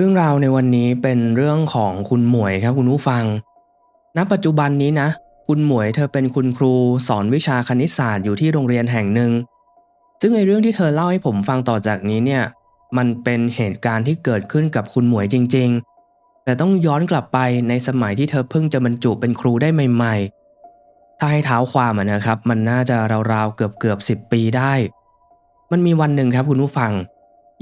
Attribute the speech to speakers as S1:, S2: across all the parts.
S1: เรื่องราวในวันนี้เป็นเรื่องของคุณหมวยครับคุณผู้ฟัง ณ ปัจจุบันนี้นะ คุณหมวยเธอเป็นคุณครูสอนวิชาคณิตศาสตร์อยู่ที่โรงเรียนแห่งหนึ่ง ซึ่งไอเรื่องที่เธอเล่าให้ผมฟังต่อจากนี้เนี่ย มันเป็นเหตุการณ์ที่เกิดขึ้นกับคุณหมวยจริง ๆ แต่ต้องย้อนกลับไปในสมัยที่เธอเพิ่งจะบรรจุเป็นครูได้ใหม่ ๆ ถ้าให้เท้าความนะครับ มันน่าจะราวๆเกือบเกือบสิบปีได้ มันมีวันหนึ่งครับคุณผู้ฟัง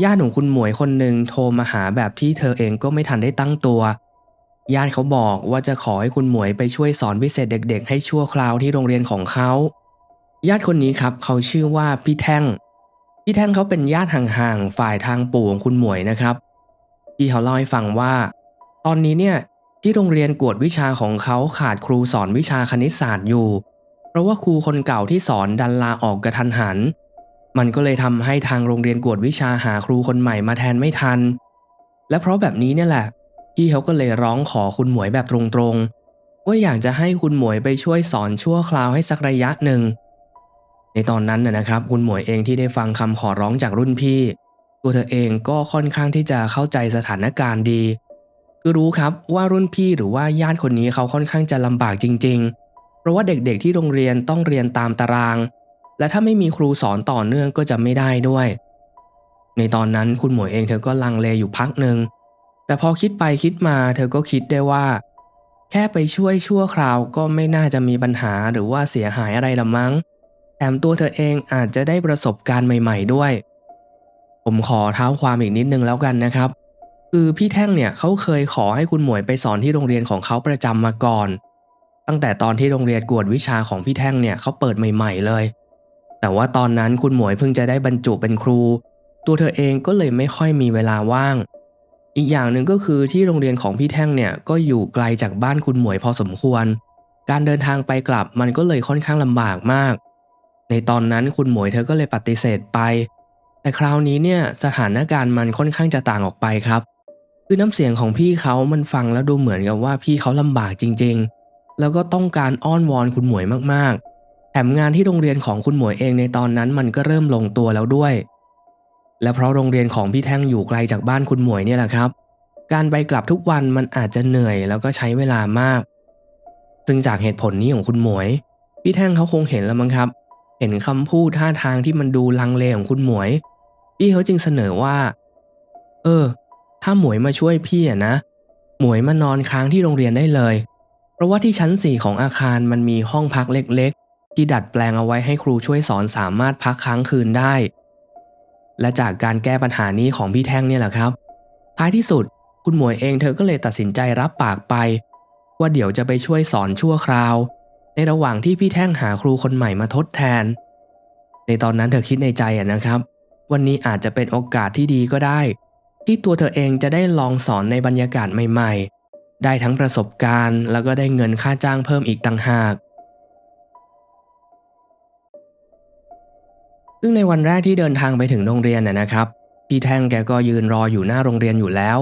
S1: ญาติของคุณหมวยคนหนึ่งโทรมาหาแบบที่เธอเองก็ไม่ทันได้ตั้งตัว ญาติเขาบอกว่าจะขอให้คุณหมวยไปช่วยสอนพิเศษเด็ก ๆ ให้ชั่วคราวที่โรงเรียนของเขา ญาติคนนี้ครับเขาชื่อว่าพี่แท่ง พี่แท่งเขาเป็นญาติห่างๆฝ่ายทางปู่ของคุณหมวยนะครับพี่เขาเล่าให้ฟังว่า ตอนนี้เนี่ยที่โรงเรียนกวดวิชาของเขาขาดครูสอนวิชาคณิตศาสตร์อยู่ เพราะว่าครูคนเก่าที่สอนดันลาออกกระทันหัน มันก็เลยทำให้ทางโรงเรียนกวดวิชาหาครูคนใหม่มาแทนไม่ทัน และเพราะแบบนี้เนี่ยแหละพี่เขาก็เลยร้องขอคุณหมวยแบบตรงๆ ว่าอยากจะให้คุณหมวยไปช่วยสอนชั่วคราวให้สักระยะหนึ่ง ในตอนนั้นนะครับ คุณหมวยเองที่ได้ฟังคำขอร้องจากรุ่นพี่ ตัวเธอเองก็ค่อนข้างที่จะเข้าใจสถานการณ์ดี คือรู้ครับว่ารุ่นพี่หรือว่าญาติคนนี้เขาค่อนข้างจะลำบากจริง ๆ เพราะว่าเด็กๆที่โรงเรียนต้องเรียนตามตาราง และถ้าไม่มีครูสอนต่อเนื่องก็จะไม่ได้ด้วย ในตอนนั้นคุณหมวยเองเธอก็ลังเลอยู่พักหนึ่งแต่พอคิดไปคิดมาเธอก็คิดได้ว่า แค่ไปช่วยชั่วคราวก็ไม่น่าจะมีปัญหาหรือว่าเสียหายอะไรละมั้งแถมตัวเธอเองอาจจะได้ประสบการณ์ใหม่ ๆด้วย ผมขอเท้าความอีกนิดนึงแล้วกันนะครับ คือพี่แท่งเนี่ยเขาเคยขอให้คุณหมวยไปสอนที่โรงเรียนของเขาประจำมาก่อน ตั้งแต่ตอนที่โรงเรียนกวดวิชาของพี่แท่งเนี่ยเขาเปิดใหม่ ๆ เลย แต่ว่าตอนนั้นคุณหมวยเพิ่งจะได้บรรจุเป็นครู ตัวเธอเองก็เลยไม่ค่อยมีเวลาว่าง อีกอย่างหนึ่งก็คือที่โรงเรียนของพี่แท่งเนี่ยก็อยู่ไกลจากบ้านคุณหมวยพอสมควร การเดินทางไปกลับมันก็เลยค่อนข้างลำบากมาก ในตอนนั้นคุณหมวยเธอก็เลยปฏิเสธไป แต่คราวนี้เนี่ยสถานการณ์มันค่อนข้างจะต่างออกไปครับ คือน้ำเสียงของพี่เขามันฟังแล้วดูเหมือนกับว่าพี่เขาลำบากจริง ๆ แล้วก็ต้องการอ้อนวอนคุณหมวยมากๆ แถมงานที่โรงเรียนของคุณหมวยเองในตอนนั้นมันก็เริ่มลงตัวแล้วด้วย และเพราะโรงเรียนของพี่แท่งอยู่ไกลจากบ้านคุณหมวยเนี่ยแหละครับ การไปกลับทุกวันมันอาจจะเหนื่อยแล้วก็ใช้เวลามาก ซึ่งจากเหตุผลนี้ของคุณหมวย พี่แท่งเขาคงเห็นแล้วมั้งครับ เห็นคำพูดท่าทางที่มันดูลังเลของคุณหมวย พี่เขาจึงเสนอว่า เออ ถ้าหมวยมาช่วยพี่อะนะ หมวยมานอนค้างที่โรงเรียนได้เลย เพราะว่าที่ชั้นสี่ของอาคารมันมีห้องพักเล็กๆ ที่ดัดแปลงเอาไว้ให้ครูช่วยสอนสามารถพักค้างคืนได้ และจากการแก้ปัญหานี้ของพี่แท่งเนี่ยแหละครับ ท้ายที่สุดคุณหมวยเองเธอก็เลยตัดสินใจรับปากไป ว่าเดี๋ยวจะไปช่วยสอนชั่วคราว ในระหว่างที่พี่แท่งหาครูคนใหม่มาทดแทน ในตอนนั้นเธอคิดในใจอะนะครับ วันนี้อาจจะเป็นโอกาสที่ดีก็ได้ ที่ตัวเธอเองจะได้ลองสอนในบรรยากาศใหม่ ๆ ได้ทั้งประสบการณ์ แล้วก็ได้เงินค่าจ้างเพิ่มอีกต่างหาก ซึ่งในวันแรกที่เดินทางไปถึงโรงเรียนน่ะนะครับ พี่แท่งแกก็ยืนรออยู่หน้าโรงเรียนอยู่แล้ว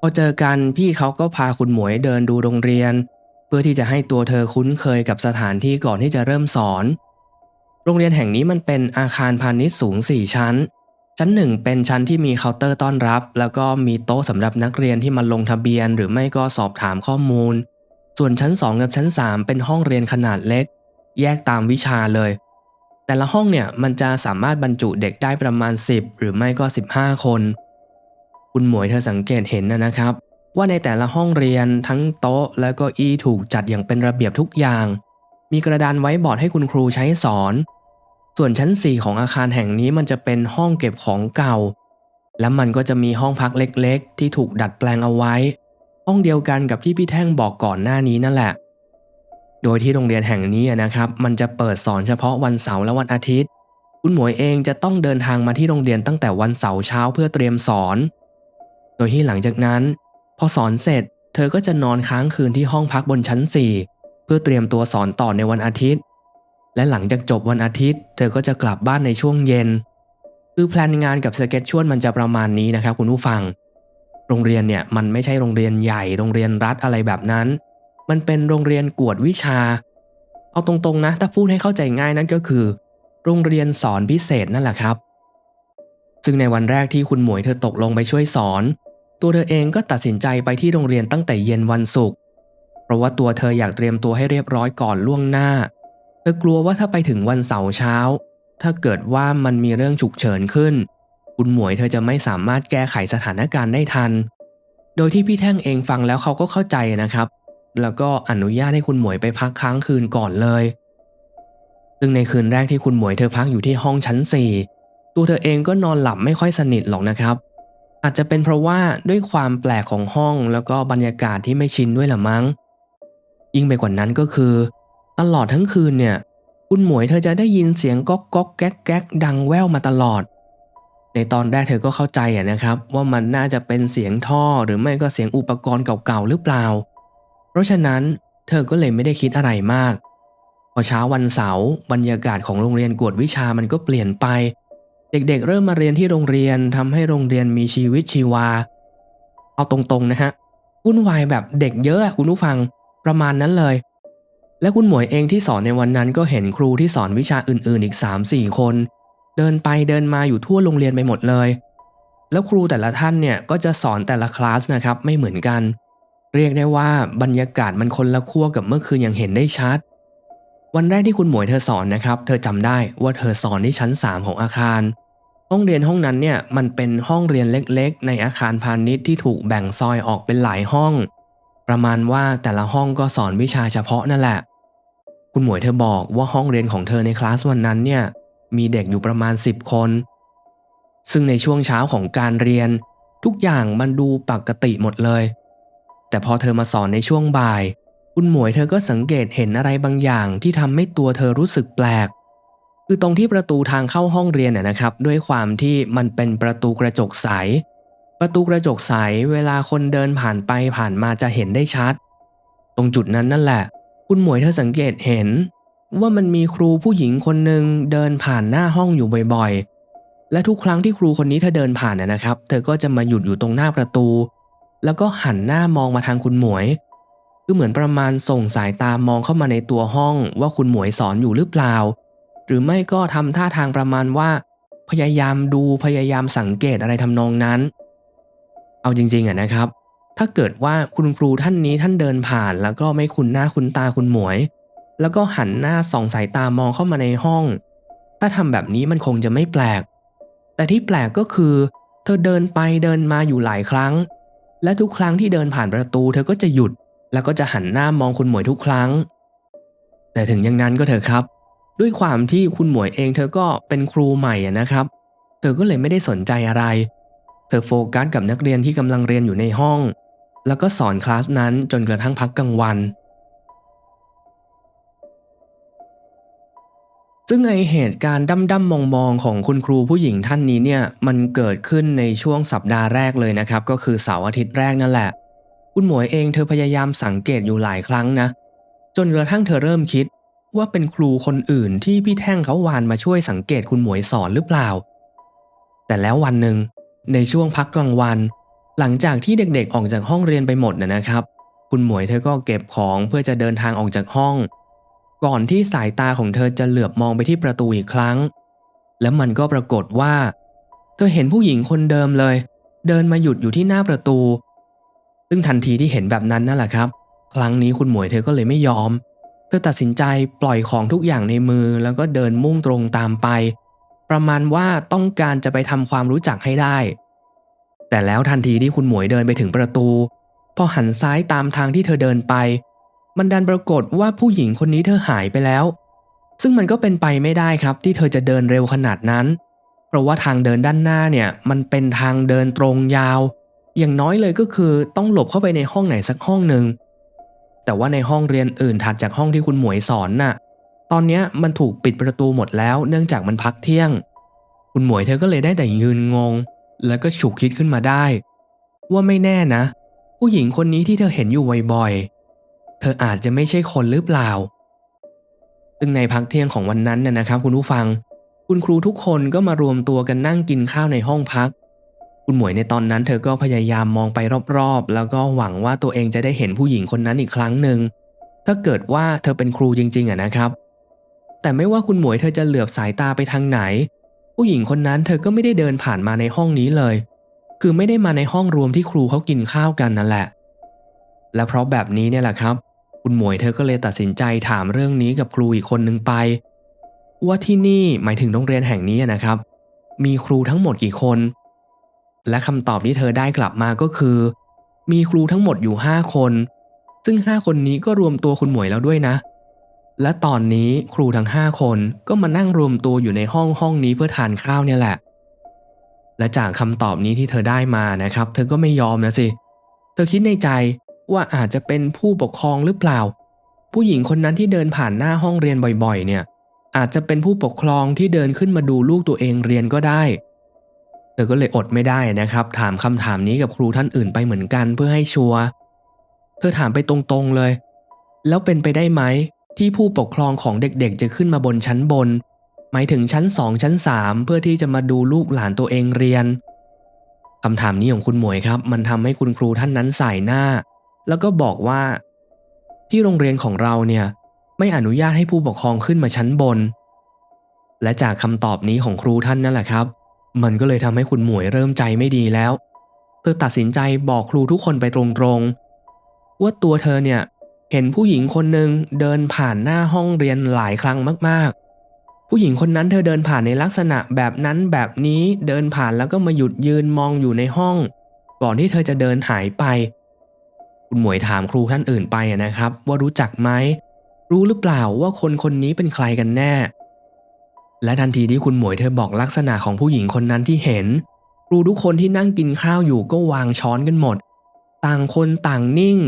S1: พอเจอกันพี่เขาก็พาคุณหมวยเดินดูโรงเรียน เพื่อที่จะให้ตัวเธอคุ้นเคยกับสถานที่ก่อนที่จะเริ่มสอน โรงเรียนแห่งนี้มันเป็นอาคารพาณิชย์สูง 4 ชั้น ชั้นหนึ่งเป็นชั้นที่มีเคาน์เตอร์ต้อนรับ แล้วก็มีโต๊ะสำหรับนักเรียนที่มาลงทะเบียน หรือไม่ก็สอบถามข้อมูล ส่วนชั้น 2 กับชั้น 3 เป็นห้องเรียนขนาดเล็ก แยกตามวิชาเลย แต่ละห้องเนี่ยมันจะสามารถบรรจุเด็กได้ประมาณ 10 หรือไม่ก็ 15 คน คุณหมวยเธอสังเกตเห็นนะนะครับ ว่าในแต่ละห้องเรียนทั้งโต๊ะและก็อี้ถูกจัดอย่างเป็นระเบียบทุกอย่าง มีกระดานไว้บอร์ดให้คุณครูใช้สอน ส่วนชั้น 4 ของอาคารแห่งนี้มันจะเป็นห้องเก็บของเก่า และมันก็จะมีห้องพักเล็กๆ ที่ถูกดัดแปลงเอาไว้ ห้องเดียวกันกับที่พี่แท่งบอกก่อนหน้านี้นั่นแหละ โดยที่โรงเรียนแห่งนี้นะครับ มันจะเปิดสอนเฉพาะวันเสาร์และวันอาทิตย์ คุณหมวยเองจะต้องเดินทางมาที่โรงเรียนตั้งแต่วันเสาร์เช้าเพื่อเตรียมสอน โดยที่หลังจากนั้น พอสอนเสร็จ เธอก็จะนอนค้างคืนที่ห้องพักบนชั้น 4 เพื่อเตรียมตัวสอนต่อในวันอาทิตย์ และหลังจากจบวันอาทิตย์ เธอก็จะกลับบ้านในช่วงเย็น คือแพลนงานกับสเก็ตชวดมันจะประมาณนี้นะครับคุณผู้ฟัง โรงเรียนเนี่ยมันไม่ใช่โรงเรียนใหญ่ โรงเรียนรัฐอะไรแบบนั้น มันเป็นโรงเรียนกวดวิชา เอาตรงๆนะ ถ้าพูดให้เข้าใจง่ายนั่นก็คือ โรงเรียนสอนพิเศษนั่นแหละครับ ซึ่งในวันแรกที่คุณหมวยเธอตกลงไปช่วยสอน ตัวเธอเองก็ตัดสินใจไปที่โรงเรียนตั้งแต่เย็นวันศุกร์เพราะว่าตัวเธออยากเตรียมตัวให้เรียบร้อยก่อนล่วงหน้า เธอกลัวว่าถ้าไปถึงวันเสาร์เช้า ถ้าเกิดว่ามันมีเรื่องฉุกเฉินขึ้น คุณหมวยเธอจะไม่สามารถแก้ไขสถานการณ์ได้ทัน โดยที่พี่แท่งเองฟังแล้วเขาก็เข้าใจนะครับ แล้วก็อนุญาตให้คุณหมวยไปพักค้างคืนก่อนเลย ซึ่งในคืนแรกที่คุณหมวยเธอพักอยู่ที่ห้องชั้น 4 ตัวเธอเองก็นอนหลับไม่ค่อยสนิทหรอกนะครับ อาจจะเป็นเพราะว่าด้วยความแปลกของห้องแล้วก็บรรยากาศที่ไม่ชินด้วยละมั้ง ยิ่งไปกว่านั้นก็คือ ตลอดทั้งคืนเนี่ย คุณหมวยเธอจะได้ยินเสียงก๊อกก๊อกแก๊กแก๊กดังแว่วมาตลอดในตอนแรกเธอก็เข้าใจอะนะครับ ว่ามันน่าจะเป็นเสียงท่อหรือไม่ก็เสียงอุปกรณ์เก่าๆหรือเปล่า เพราะฉะนั้นเธอก็เลยไม่ได้คิดอะไรมาก พอเช้าวันเสาร์บรรยากาศของโรงเรียนกวดวิชามันก็เปลี่ยนไป เด็กๆ เริ่มมาเรียนที่โรงเรียนทำให้โรงเรียนมีชีวิตชีวา เอาตรงๆนะฮะวุ่นวายแบบเด็กเยอะอะคุณผู้ฟังประมาณนั้นเลย และคุณหมวยเองที่สอนในวันนั้นก็เห็นครูที่สอนวิชาอื่นๆ อีก 3-4 คน เดินไปเดินมาอยู่ทั่วโรงเรียนไปหมดเลย แล้วครูแต่ละท่านเนี่ยก็จะสอนแต่ละคลาสนะครับไม่เหมือนกัน เรียกได้ว่าบรรยากาศมันคนละขั้วกับเมื่อคืนอย่างเห็นได้ชัด วันแรกที่คุณหมวยเธอสอนนะครับ เธอจำได้ว่าเธอสอนที่ชั้น 3 ของอาคาร ห้องเรียนห้องนั้นเนี่ยมันเป็นห้องเรียนเล็กๆ ในอาคารพาณิชย์ที่ถูกแบ่งซอยออกเป็นหลายห้อง ประมาณว่าแต่ละห้องก็สอนวิชาเฉพาะนั่นแหละ คุณหมวยเธอบอกว่าห้องเรียนของเธอในคลาสวันนั้นเนี่ยมีเด็กอยู่ประมาณ 10 คน ซึ่งในช่วงเช้าของการเรียน ทุกอย่างมันดูปกติหมดเลย แต่พอเธอมาสอนในช่วงบ่าย คุณหมวยเธอก็สังเกตเห็นอะไรบางอย่างที่ทำให้ตัวเธอรู้สึกแปลก คือตรงที่ประตูทางเข้าห้องเรียนน่ะนะครับ ด้วยความที่มันเป็นประตูกระจกใส ประตูกระจกใสเวลาคนเดินผ่านไปผ่านมาจะเห็นได้ชัด ตรงจุดนั้นนั่นแหละ คุณหมวยเธอสังเกตเห็น ว่ามันมีครูผู้หญิงคนหนึ่งเดินผ่านหน้าห้องอยู่บ่อยๆ และทุกครั้งที่ครูคนนี้เธอเดินผ่านน่ะนะครับ เธอก็จะมาหยุดอยู่ตรงหน้าประตู แล้วก็หันหน้ามองมาทางคุณหมวย คือเหมือนประมาณส่งสายตามองเข้ามาในตัวห้องว่าคุณหมวยสอนอยู่หรือเปล่า หรือไม่ก็ทำท่าทางประมาณว่า พยายามดูพยายามสังเกตอะไรทำนองนั้น เอาจริงๆอะนะครับ ถ้าเกิดว่าคุณครูท่านนี้ท่านเดินผ่าน แล้วก็ไม่คุ้นหน้าคุ้นตาคุณหมวย แล้วก็หันหน้าส่องสายตามองเข้ามาในห้อง ถ้าทำแบบนี้มันคงจะไม่แปลก แต่ที่แปลกก็คือ เธอเดินไปเดินมาอยู่หลายครั้ง และทุกครั้งที่เดินผ่านประตูเธอก็จะหยุด แล้วก็จะหันหน้ามองคุณหมวยทุกครั้ง แต่ถึงอย่างนั้นก็เถอะครับ ด้วยความที่คุณหมวยเองเธอก็เป็นครูใหม่นะครับ เธอก็เลยไม่ได้สนใจอะไร เธอโฟกัสกับนักเรียนที่กำลังเรียนอยู่ในห้อง แล้วก็สอนคลาสนั้นจนกระทั่งพักกลางวัน ซึ่งไอเหตุการณ์ดั้มๆมองของคุณครูผู้หญิงท่านนี้เนี่ยมันเกิดขึ้นในช่วงสัปดาห์แรกเลยนะครับ ก็คือเสาร์อาทิตย์แรกนั่นแหละ คุณหมวยเองเธอพยายามสังเกตอยู่หลายครั้งนะ จนกระทั่งเธอเริ่มคิด ว่าเป็นครูคนอื่นที่พี่แท่งเขาวานมาช่วยสังเกตคุณหมวยสอนหรือเปล่า แต่แล้ววันหนึ่งในช่วงพักกลางวัน หลังจากที่เด็กๆออกจากห้องเรียนไปหมดนะครับ คุณหมวยเธอก็เก็บของเพื่อจะเดินทางออกจากห้อง ก่อนที่สายตาของเธอจะเหลือบมองไปที่ประตูอีกครั้ง แล้วมันก็ปรากฏว่า เธอเห็นผู้หญิงคนเดิมเลย เดินมาหยุดอยู่ที่หน้าประตู ซึ่งทันทีที่เห็นแบบนั้นนั่นแหละครับ ครั้งนี้คุณหมวยเธอก็เลยไม่ยอม เธอตัดสินใจปล่อยของทุกอย่างในมือแล้วก็เดินมุ่งตรงตามไป ประมาณว่าต้องการจะไปทำความรู้จักให้ได้ แต่แล้วทันทีที่คุณหมวยเดินไปถึงประตู พอหันซ้ายตามทางที่เธอเดินไป มันดันปรากฏว่าผู้หญิงคนนี้เธอหายไปแล้ว ซึ่งมันก็เป็นไปไม่ได้ครับที่เธอจะเดินเร็วขนาดนั้น เพราะว่าทางเดินด้านหน้าเนี่ยมันเป็นทางเดินตรงยาว อย่างน้อยเลยก็คือต้องหลบเข้าไปในห้องไหนสักห้องหนึ่งแต่ว่าในห้องเรียนอื่นถัดจากห้องที่คุณหมวยสอนน่ะ ตอนนี้มันถูกปิดประตูหมดแล้วเนื่องจากมันพักเที่ยง คุณหมวยเธอก็เลยได้แต่ยืนงง แล้วก็ฉุกคิดขึ้นมาได้ ว่าไม่แน่นะ ผู้หญิงคนนี้ที่เธอเห็นอยู่บ่อยๆ เธออาจจะไม่ใช่คนหรือเปล่า ซึ่งในพักเที่ยงของวันนั้นน่ะนะครับ คุณผู้ฟัง คุณครูทุกคนก็มารวมตัวกันนั่งกินข้าวในห้องพัก คุณหมวยในตอนนั้นเธอก็พยายามมองไปรอบๆ แล้วก็หวังว่าตัวเองจะได้เห็นผู้หญิงคนนั้นอีกครั้งหนึ่ง ถ้าเกิดว่าเธอเป็นครูจริงๆอะนะครับ แต่ไม่ว่าคุณหมวยเธอจะเหลือบสายตาไปทางไหน ผู้หญิงคนนั้นเธอก็ไม่ได้เดินผ่านมาในห้องนี้เลย คือไม่ได้มาในห้องรวมที่ครูเขากินข้าวกันนั่นแหละและเพราะแบบนี้เนี่ยแหละครับ คุณหมวยเธอก็เลยตัดสินใจถามเรื่องนี้กับครูอีกคนนึงไป ว่าที่นี่หมายถึงโรงเรียนแห่งนี้นะครับ มีครูทั้งหมดกี่คน และคำตอบที่เธอได้กลับมาก็คือ มีครูทั้งหมดอยู่ 5 คน ซึ่ง 5 คนนี้ก็รวมตัวคุณหมวยแล้วด้วยนะ และตอนนี้ครูทั้ง 5 คนก็มานั่งรวมตัวอยู่ในห้องห้องนี้เพื่อทานข้าวเนี่ยแหละ และจากคำตอบนี้ที่เธอได้มานะครับ เธอก็ไม่ยอมนะสิ เธอคิดในใจ ว่าอาจจะเป็นผู้ปกครองหรือเปล่า ผู้หญิงคนนั้นที่เดินผ่านหน้าห้องเรียนบ่อยๆ เนี่ย อาจจะเป็นผู้ปกครองที่เดินขึ้นมาดูลูกตัวเองเรียนก็ได้ เธอก็เลยอดไม่ได้นะครับ ถามคำถามนี้กับครูท่านอื่นไปเหมือนกันเพื่อให้ชัวร์เธอถามไปตรงๆเลย แล้วเป็นไปได้ไหมที่ผู้ปกครองของเด็กๆ จะขึ้นมาบนชั้นบน หมายถึงชั้นสองชั้นสามเพื่อที่จะมาดูลูกหลานตัวเองเรียนคำถามนี้ของคุณหมวยครับ มันทำให้คุณครูท่านนั้นสายหน้า แล้วก็บอกว่า ที่โรงเรียนของเราเนี่ยไม่อนุญาตให้ผู้ปกครองขึ้นมาชั้นบน และจากคำตอบนี้ของครูท่านนั่นแหละครับ มันก็เลยทำให้คุณหมวยเริ่มใจไม่ดีแล้ว เธอตัดสินใจบอกครูทุกคนไปตรงๆ ว่าตัวเธอเนี่ยเห็นผู้หญิงคนหนึ่งเดินผ่านหน้าห้องเรียนหลายครั้งมากๆ ผู้หญิงคนนั้นเธอเดินผ่านในลักษณะแบบนั้นแบบนี้เดินผ่านแล้วก็มาหยุดยืนมองอยู่ในห้อง ก่อนที่เธอจะเดินหายไป คุณหมวยถามครูท่านอื่นไปนะครับ ว่ารู้จักไหมรู้หรือเปล่าว่าคนคนนี้เป็นใครกันแน่ และทันทีที่คุณหมวยเธอบอกลักษณะของผู้หญิงคนนั้นที่เห็น ครูทุกคนที่นั่งกินข้าวอยู่ก็วางช้อนกันหมด ต่างคนต่างนิ่ง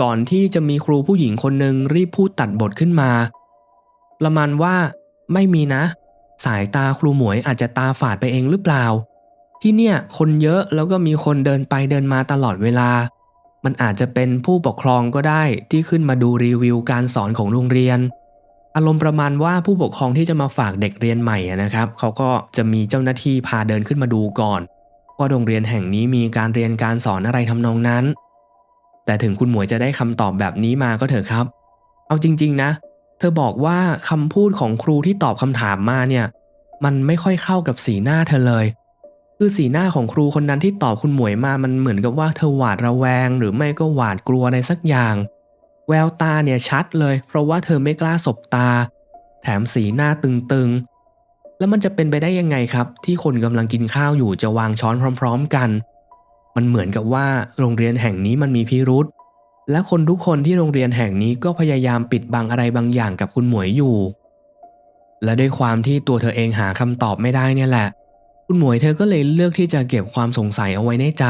S1: ก่อนที่จะมีครูผู้หญิงคนหนึ่งรีบพูดตัดบทขึ้นมาประมาณว่า ไม่มีนะ สายตาครูหมวยอาจจะตาฝาดไปเองหรือเปล่า ที่เนี่ยคนเยอะแล้วก็มีคนเดินไปเดินมาตลอดเวลา มันอาจจะเป็นผู้ปกครองก็ได้ที่ขึ้นมาดูรีวิวการสอนของโรงเรียน อารมณ์ประมาณว่าผู้ปกครองที่จะมาฝากเด็กเรียนใหม่นะครับเขาก็จะมีเจ้าหน้าที่พาเดินขึ้นมาดูก่อนว่าโรงเรียนแห่งนี้มีการเรียนการสอนอะไรทำนองนั้น แต่ถึงคุณหมวยจะได้คำตอบแบบนี้มาก็เถอะครับ เอาจริง ๆ นะ เธอบอกว่าคำพูดของครูที่ตอบคำถามมาเนี่ย มันไม่ค่อยเข้ากับสีหน้าเธอเลย คือสีหน้าของครูคนนั้นที่ตอบคุณหมวยมามันเหมือนกับว่าเธอหวาดระแวง หรือไม่ก็หวาดกลัวอะไรสักอย่าง แววตาเนี่ยชัดเลย เพราะว่าเธอไม่กล้าสบตา แถมสีหน้าตึงๆ แล้วมันจะเป็นไปได้ยังไงครับ ที่คนกำลังกินข้าวอยู่จะวางช้อนพร้อม ๆ กัน มันเหมือนกับว่าโรงเรียนแห่งนี้มันมีพิรุษและคนทุกคนที่โรงเรียนแห่งนี้ก็พยายามปิดบังอะไรบางอย่างกับคุณหมวยอยู่ และด้วยความที่ตัวเธอเองหาคำตอบไม่ได้เนี่ยแหละ คุณหมวยเธอก็เลยเลือกที่จะเก็บความสงสัยเอาไว้ในใจ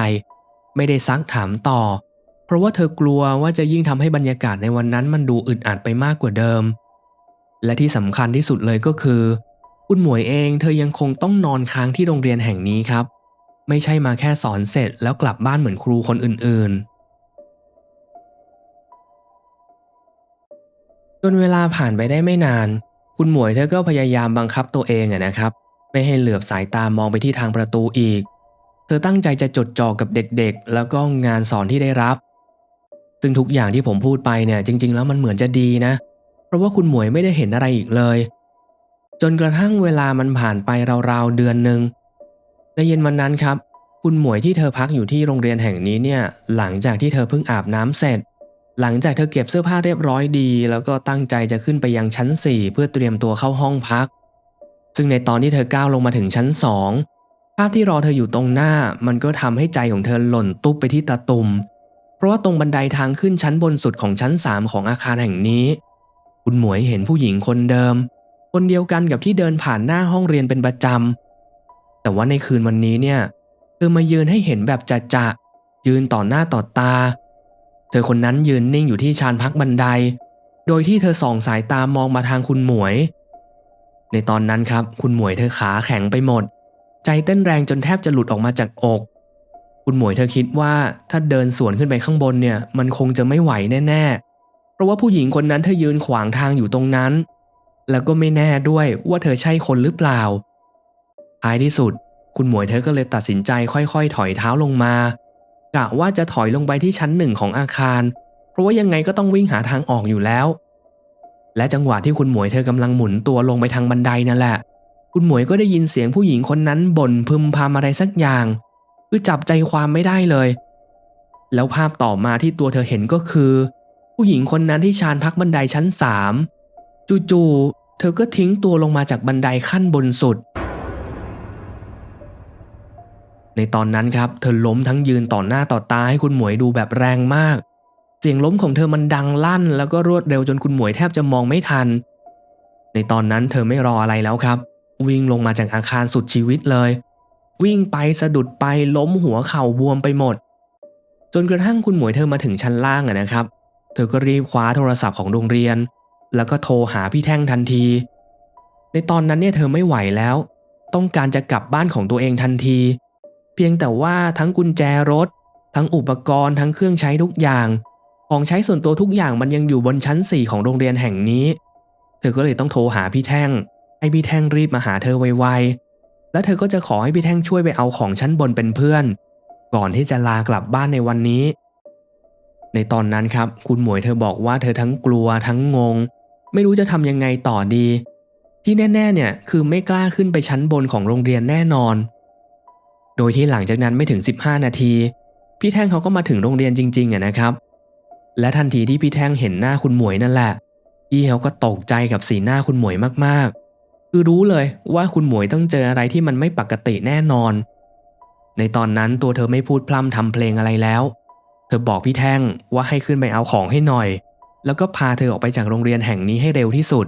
S1: ไม่ได้ซักถามต่อ เพราะว่าเธอกลัวว่าจะยิ่งทำให้บรรยากาศในวันนั้นมันดูอึดอัดไปมากกว่าเดิม และที่สำคัญที่สุดเลยก็คือ คุณหมวยเองเธอยังคงต้องนอนค้างที่โรงเรียนแห่งนี้ครับ ไม่ใช่มาแค่สอนเสร็จแล้วกลับบ้านเหมือนครูคนอื่น ๆจนเวลาผ่านไปได้ไม่นาน คุณหมวยเธอก็พยายามบังคับตัวเองอะนะครับ ไม่ให้เหลือบสายตามองไปที่ทางประตูอีก เธอตั้งใจจะจดจ่อกับเด็กๆ แล้วก็งานสอนที่ได้รับ ซึ่งทุกอย่างที่ผมพูดไปเนี่ยจริง ๆ แล้วมันเหมือนจะดีนะ เพราะว่าคุณหมวยไม่ได้เห็นอะไรอีกเลย จนกระทั่งเวลามันผ่านไปราวๆเดือนหนึ่งในเย็นวันนั้นครับ คุณหมวยที่เธอพักอยู่ที่โรงเรียนแห่งนี้เนี่ยหลังจากที่เธอเพิ่งอาบน้ำเสร็จ หลังจากเธอเก็บเสื้อผ้าเรียบร้อยดี แล้วก็ตั้งใจจะขึ้นไปยังชั้น 4 เพื่อเตรียมตัวเข้าห้องพัก ซึ่งในตอนที่เธอก้าวลงมาถึงชั้น2ภาพที่รอเธออยู่ตรงหน้ามันก็ทำให้ใจของเธอหล่นตุ๊บไปที่ตาตุ่มเพราะว่าตรงบันไดทางขึ้นชั้นบนสุดของชั้น3ของอาคารแห่งนี้ คุณหมวยเห็นผู้หญิงคนเดิม คนเดียวกันกับที่เดินผ่านหน้าห้องเรียนเป็นประจำแต่ว่าในคืนวันนี้เนี่ยเธอมายืนให้เห็นแบบจะจะยืนต่อหน้าต่อตา เธอคนนั้นยืนนิ่งอยู่ที่ชานพักบันได โดยที่เธอส่องสายตามองมาทางคุณหมวย ในตอนนั้นครับ คุณหมวยเธอขาแข็งไปหมด ใจเต้นแรงจนแทบจะหลุดออกมาจากอก คุณหมวยเธอคิดว่าถ้าเดินสวนขึ้นไปข้างบนเนี่ย มันคงจะไม่ไหวแน่ๆ เพราะว่าผู้หญิงคนนั้นเธอยืนขวางทางอยู่ตรงนั้น แล้วก็ไม่แน่ด้วยว่าเธอใช่คนหรือเปล่า ท้ายที่สุด คุณหมวยเธอก็เลยตัดสินใจค่อยๆ ถอยเท้าลงมากะว่าจะถอยลงไปที่ชั้นหนึ่งของอาคาร เพราะว่ายังไงก็ต้องวิ่งหาทางออกอยู่แล้ว และจังหวะที่คุณหมวยเธอกำลังหมุนตัวลงไปทางบันไดนั่นแหละ คุณหมวยก็ได้ยินเสียงผู้หญิงคนนั้นบ่นพึมพำอะไรสักอย่าง คือจับใจความไม่ได้เลย แล้วภาพต่อมาที่ตัวเธอเห็นก็คือ ผู้หญิงคนนั้นที่ชานพักบันไดชั้นสามจู่ๆเธอก็ทิ้งตัวลงมาจากบันไดขั้นบนสุด ในตอนนั้นครับ เธอล้มทั้งยืนต่อหน้าต่อตาให้คุณหมวยดูแบบแรงมาก เสียงล้มของเธอมันดังลั่น แล้วก็รวดเร็วจนคุณหมวยแทบจะมองไม่ทัน ในตอนนั้นเธอไม่รออะไรแล้วครับ วิ่งลงมาจากอาคารสุดชีวิตเลย วิ่งไปสะดุดไปล้มหัวเข่าบวมไปหมด จนกระทั่งคุณหมวยเธอมาถึงชั้นล่างอะนะครับ เธอก็รีบคว้าโทรศัพท์ของโรงเรียน แล้วก็โทรหาพี่แท่งทันที ในตอนนั้นเนี่ยเธอไม่ไหวแล้ว ต้องการจะกลับบ้านของตัวเองทันที เพียงแต่ว่าทั้งกุญแจรถ ทั้งอุปกรณ์ทั้งเครื่องใช้ทุกอย่าง ของใช้ส่วนตัวทุกอย่างมันยังอยู่บนชั้น 4 ของโรงเรียนแห่งนี้ เธอก็เลยต้องโทรหาพี่แท่ง ให้พี่แท่งรีบมาหาเธอไวๆ แล้วเธอก็จะขอให้พี่แท่งช่วยไปเอาของชั้นบนเป็นเพื่อน ก่อนที่จะลากลับบ้านในวันนี้ ในตอนนั้นครับ คุณหมวยเธอบอกว่าเธอทั้งกลัวทั้งงง ไม่รู้จะทำยังไงต่อดี ที่แน่ๆเนี่ยคือไม่กล้าขึ้นไปชั้นบนของโรงเรียนแน่นอน โดยที่หลังจากนั้นไม่ถึง 15 นาที พี่แท่งเขาก็มาถึงโรงเรียนจริงๆอะนะครับ และทันทีที่พี่แท่งเห็นหน้าคุณหมวยนั่นแหละ พี่เขาก็ตกใจกับสีหน้าคุณหมวยมากๆ คือรู้เลยว่าคุณหมวยต้องเจออะไรที่มันไม่ปกติแน่นอน ในตอนนั้นตัวเธอไม่พูดพร่ำทำเพลงอะไรแล้ว เธอบอกพี่แท่งว่าให้ขึ้นไปเอาของให้หน่อย แล้วก็พาเธอออกไปจากโรงเรียนแห่งนี้ให้เร็วที่สุด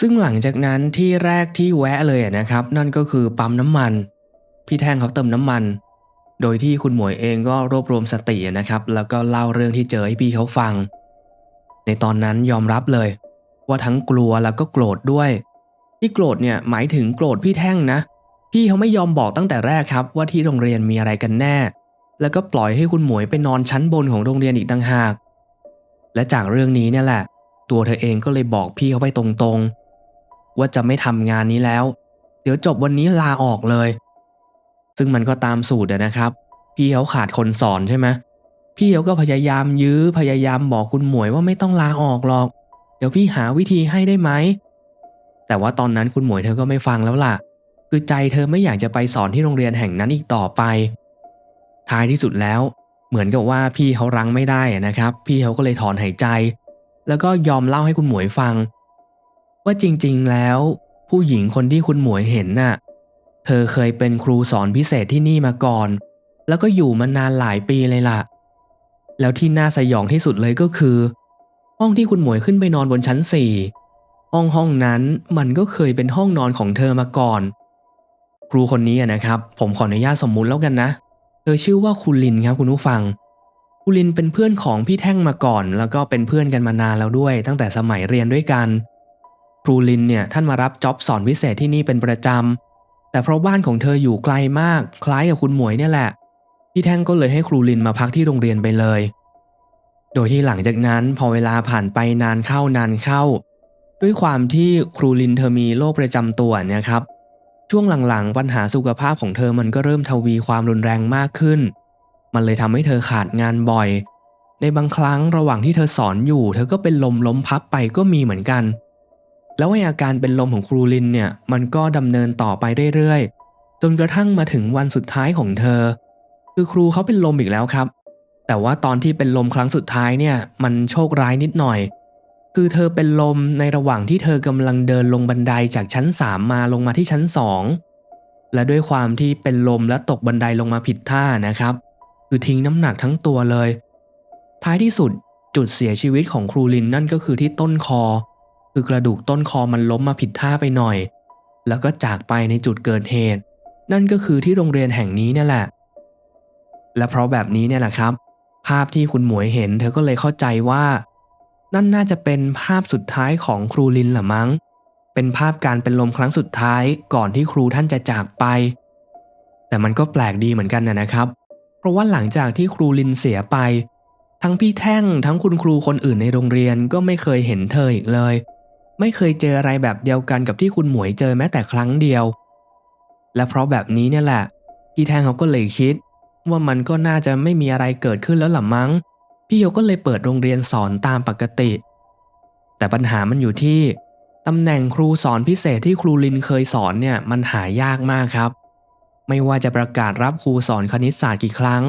S1: ซึ่งหลังจากนั้นที่แรกที่แวะเลยนะครับ นั่นก็คือปั๊มน้ำมัน พี่แท่งเขาเติมน้ำมัน โดยที่คุณหมวยเองก็รวบรวมสตินะครับ แล้วก็เล่าเรื่องที่เจอให้พี่เขาฟัง ในตอนนั้นยอมรับเลย ว่าทั้งกลัวแล้วก็โกรธด้วย ที่โกรธเนี่ยหมายถึงโกรธพี่แท่งนะ พี่เขาไม่ยอมบอกตั้งแต่แรกครับ ว่าที่โรงเรียนมีอะไรกันแน่ แล้วก็ปล่อยให้คุณหมวยไปนอนชั้นบนของโรงเรียนอีกต่างหาก และจากเรื่องนี้เนี่ยแหละ ตัวเธอเองก็เลยบอกพี่เขาไปตรงๆ ว่าจะไม่ทำงานนี้แล้ว เดี๋ยวจบวันนี้ลาออกเลย ซึ่งมันก็ตามสูตรอะนะครับ พี่เขาขาดคนสอนใช่ไหมพี่เขาก็พยายามยื้อพยายามบอกคุณหมวยว่าไม่ต้องลาออกหรอก เดี๋ยวพี่หาวิธีให้ได้ไหม แต่ว่าตอนนั้นคุณหมวยเธอก็ไม่ฟังแล้วล่ะ คือใจเธอไม่อยากจะไปสอนที่โรงเรียนแห่งนั้นอีกต่อไป ท้ายที่สุดแล้ว เหมือนกับว่าพี่เขารั้งไม่ได้นะครับ พี่เขาก็เลยถอนหายใจ แล้วก็ยอมเล่าให้คุณหมวยฟัง ว่าจริงๆแล้ว ผู้หญิงคนที่คุณหมวยเห็นน่ะ เธอเคยเป็นครูสอนพิเศษที่นี่มาก่อน แล้วก็อยู่มานานหลายปีเลยล่ะ แล้วที่น่าสยองที่สุดเลยก็คือ ห้องที่คุณหมวยขึ้นไปนอนบนชั้นสี่ห้องห้องนั้นมันก็เคยเป็นห้องนอนของเธอมาก่อน ครูคนนี้นะครับ ผมขออนุญาตสมมุติแล้วกันนะ เธอชื่อว่าคุณลินครับคุณผู้ฟัง คุณลินเป็นเพื่อนของพี่แท่งมาก่อน แล้วก็เป็นเพื่อนกันมานานแล้วด้วย ตั้งแต่สมัยเรียนด้วยกัน ครูลินเนี่ยท่านมารับจ็อบสอนพิเศษที่นี่เป็นประจำ แต่เพราะบ้านของเธออยู่ไกลมาก คล้ายกับคุณหมวยเนี่ยแหละ พี่แท่งก็เลยให้ครูลินมาพักที่โรงเรียนไปเลย โดยที่หลังจากนั้นพอเวลาผ่านไปนานเข้านานเข้า ด้วยความที่ครูลินเธอมีโรคประจำตัวเนะครับ ช่วงหลังๆ ปัญหาสุขภาพของเธอมันก็เริ่มทวีความรุนแรงมากขึ้น มันเลยทำให้เธอขาดงานบ่อย ในบางครั้งระหว่างที่เธอสอนอยู่ เธอก็เป็นลมล้มพับไปก็มีเหมือนกัน แล้วไอ้อาการเป็นลมของครูลินเนี่ยมันก็ดำเนินต่อไปเรื่อยๆ จนกระทั่งมาถึงวันสุดท้ายของเธอ คือครูเขาเป็นลมอีกแล้วครับ แต่ว่าตอนที่เป็นลมครั้งสุดท้ายเนี่ยมันโชคร้ายนิดหน่อย คือเธอเป็นลมในระหว่างที่เธอกำลังเดินลงบันไดจากชั้น 3 มาลงมาที่ชั้น 2 และด้วยความที่เป็นลมและตกบันไดลงมาผิดท่านะครับ คือทิ้งน้ำหนักทั้งตัวเลย ท้ายที่สุดจุดเสียชีวิตของครูลินนั่นก็คือที่ต้นคอ คือกระดูกต้นคอมันล้มมาผิดท่าไปหน่อย แล้วก็จากไปในจุดเกิดเหตุ นั่นก็คือที่โรงเรียนแห่งนี้นี่แหละ และเพราะแบบนี้เนี่ยแหละครับ ภาพที่คุณหมวยเห็น เธอก็เลยเข้าใจว่า นั่นน่าจะเป็นภาพสุดท้ายของครูลินหละมั้ง เป็นภาพการเป็นลมครั้งสุดท้ายก่อนที่ครูท่านจะจากไป แต่มันก็แปลกดีเหมือนกันนะนะครับ เพราะว่าหลังจากที่ครูลินเสียไปทั้งพี่แท่งทั้งคุณครูคนอื่นในโรงเรียนก็ไม่เคยเห็นเธออีกเลย ไม่เคยเจออะไรแบบเดียวกันกับที่คุณหมวยเจอแม้แต่ครั้งเดียว และเพราะแบบนี้เนี่ยแหละ พี่แทงเขาก็เลยคิด ว่ามันก็น่าจะไม่มีอะไรเกิดขึ้นแล้วล่ะมั้ง พี่โยก็เลยเปิดโรงเรียนสอนตามปกติ แต่ปัญหามันอยู่ที่ตำแหน่งครูสอนพิเศษที่ครูลินเคยสอนเนี่ยมันหายากมากครับ ไม่ว่าจะประกาศรับครูสอนคณิตศาสตร์กี่ครั้ง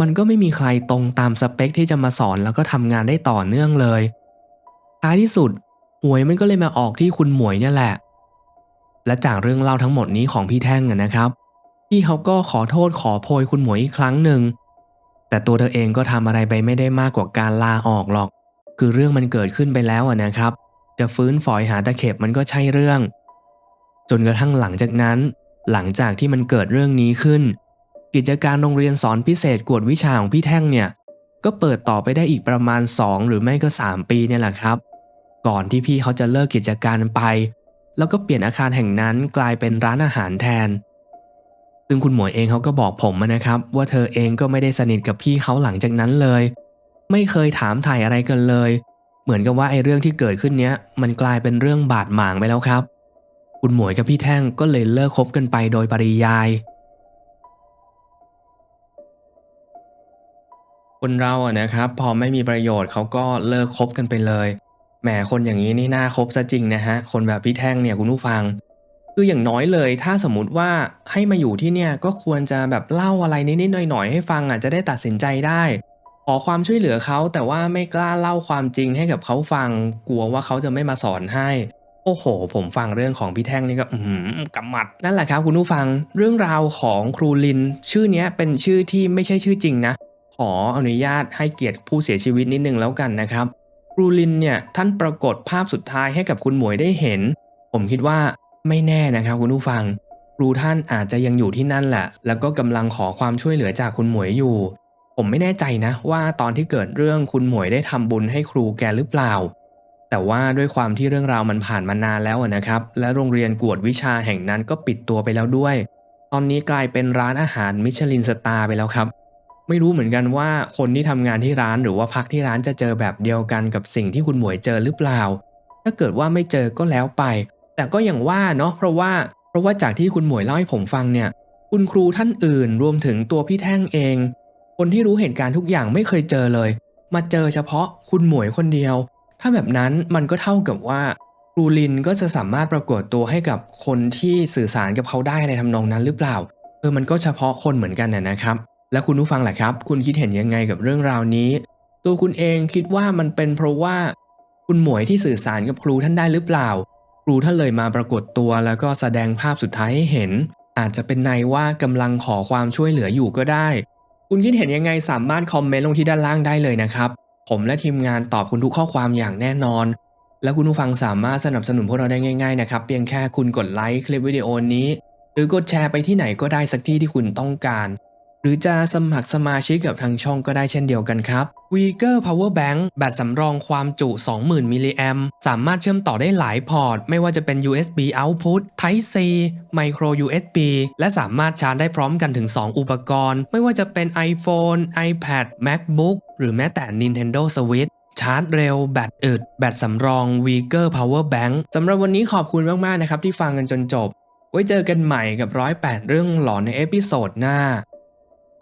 S1: มันก็ไม่มีใครตรงตามสเปคที่จะมาสอนแล้วก็ทำงานได้ต่อเนื่องเลย ท้ายที่สุด วยมันก็เลยมาออกที่คุณหมวยเนี่ยแหละ และจากเรื่องเล่าทั้งหมดนี้ของพี่แท่งนะครับ พี่เขาก็ขอโทษขอโพยคุณหมวยอีกครั้งหนึ่ง แต่ตัวเธอเองก็ทำอะไรไปไม่ได้มากกว่าการลาออกหรอก คือเรื่องมันเกิดขึ้นไปแล้วนะครับ จะฟื้นฝอยหาตะเข็บมันก็ใช่เรื่อง จนกระทั่งหลังจากนั้น หลังจากที่มันเกิดเรื่องนี้ขึ้น กิจการโรงเรียนสอนพิเศษกวดวิชาของพี่แท่งเนี่ย ก็เปิดต่อไปได้อีกประมาณ 2 หรือไม่ก็ 3 ปีเนี่ยแหละครับ ก่อนที่พี่เขาจะเลิกกิจการไป แล้วก็เปลี่ยนอาคารแห่งนั้นกลายเป็นร้านอาหารแทน ซึ่งคุณหมวยเองเขาก็บอกผมนะครับ ว่าเธอเองก็ไม่ได้สนิทกับพี่เขาหลังจากนั้นเลย ไม่เคยถามถ่ายอะไรกันเลย เหมือนกับว่าไอ้เรื่องที่เกิดขึ้นเนี้ย มันกลายเป็นเรื่องบาดหมางไปแล้วครับ คุณหมวยกับพี่แท่งก็เลยเลิกคบกันไปโดยปริยายคนเราอะนะครับ พอไม่มีประโยชน์เขาก็เลิกคบกันไปเลย แหมคนอย่างนี้นี่น่าคบซะจริงนะฮะ คนแบบพี่แท่งเนี่ยคุณผู้ฟัง คืออย่างน้อยเลย ถ้าสมมติว่าให้มาอยู่ที่เนี่ยก็ควรจะแบบเล่าอะไรนิดๆหน่อยๆให้ฟังอะจะได้ตัดสินใจได้ ขอความช่วยเหลือเขาแต่ว่าไม่กล้าเล่าความจริงให้กับเขาฟัง กลัวว่าเขาจะไม่มาสอนให้ โอ้โห ผมฟังเรื่องของพี่แท่งนี่ก็อืมกำมัดนั่นแหละครับคุณผู้ฟังเรื่องราวของครูลิน ชื่อเนี้ยเป็นชื่อที่ไม่ใช่ชื่อจริงนะ ขออนุญาตให้เกียรติผู้เสียชีวิตนิดนึงแล้วกันนะครับ รูลินเนี่ยท่านปรากฏภาพสุดท้ายให้กับคุณหมวยได้เห็น ผมคิดว่าไม่แน่นะครับคุณผู้ฟัง ครูท่านอาจจะยังอยู่ที่นั่นแหละ แล้วก็กำลังขอความช่วยเหลือจากคุณหมวยอยู่ ผมไม่แน่ใจนะว่าตอนที่เกิดเรื่องคุณหมวยได้ทำบุญให้ครูแกหรือเปล่า แต่ว่าด้วยความที่เรื่องราวมันผ่านมานานแล้วนะครับ และโรงเรียนกวดวิชาแห่งนั้นก็ปิดตัวไปแล้วด้วย ตอนนี้กลายเป็นร้านอาหารมิชลินสตาร์ไปแล้วครับ ไม่รู้เหมือนกันว่าคนที่ทำงานที่ร้านหรือว่าพักที่ร้านจะเจอแบบเดียวกันกับสิ่งที่คุณหมวยเจอหรือเปล่า ถ้าเกิดว่าไม่เจอก็แล้วไป แต่ก็อย่างว่าเนาะเพราะว่าเพราะว่าจากที่คุณหมวยเล่าให้ผมฟังเนี่ย คุณครูท่านอื่นรวมถึงตัวพี่แท่งเอง คนที่รู้เหตุการณ์ทุกอย่างไม่เคยเจอเลย มาเจอเฉพาะคุณหมวยคนเดียว ถ้าแบบนั้นมันก็เท่ากับว่าครูลินก็จะสามารถปรากฏตัวให้กับคนที่สื่อสารกับเขาได้ในทำนองนั้นหรือเปล่าเออมันก็เฉพาะคนเหมือนกันน่ะนะครับ แล้วคุณผู้ฟังแหละครับ คุณคิดเห็นยังไงกับเรื่องราวนี้ ตัวคุณเองคิดว่ามันเป็นเพราะว่า คุณหมวยที่สื่อสารกับครูท่านได้หรือเปล่า ครูท่านเลยมาปรากฏตัวแล้วก็แสดงภาพสุดท้ายให้เห็น อาจจะเป็นในว่ากำลังขอความช่วยเหลืออยู่ก็ได้ คุณคิดเห็นยังไงสามารถคอมเมนต์ลงที่ด้านล่างได้เลยนะครับ ผมและทีมงานตอบคุณทุกข้อความอย่างแน่นอน และคุณผู้ฟังสามารถสนับสนุนพวกเราได้ง่ายๆนะครับเพียงแค่คุณกดไลค์คลิปวิดีโอนี้ หรือกดแชร์ไปที่ไหนก็ได้สักที่ที่คุณต้องการ หรือจะสมัครสมาชิกกับทางช่องก็ได้เช่นเดียวกันครับ w e e g e r Power Bank แบตสำรองความจุ 20,000 มิลลิแอมสามารถเชื่อมต่อได้หลายพอร์ต ไม่ว่าจะเป็น USB Output Type C Micro USB และสามารถชาร์จได้พร้อมกันถึง 2 อุปกรณ์ ไม่ว่าจะเป็น iPhone iPad MacBook หรือแม้แต่ Nintendo Switch ชาร์จเร็ว แบตอึด แบตสำรอง w e e g e r Power Bank สำหรับวันนี้ขอบคุณมาก ๆ นะครับที่ฟังกันจนจบ ไว้เจอกันใหม่กับร้อยแปดเรื่องหลอนในเอพิโซดหน้า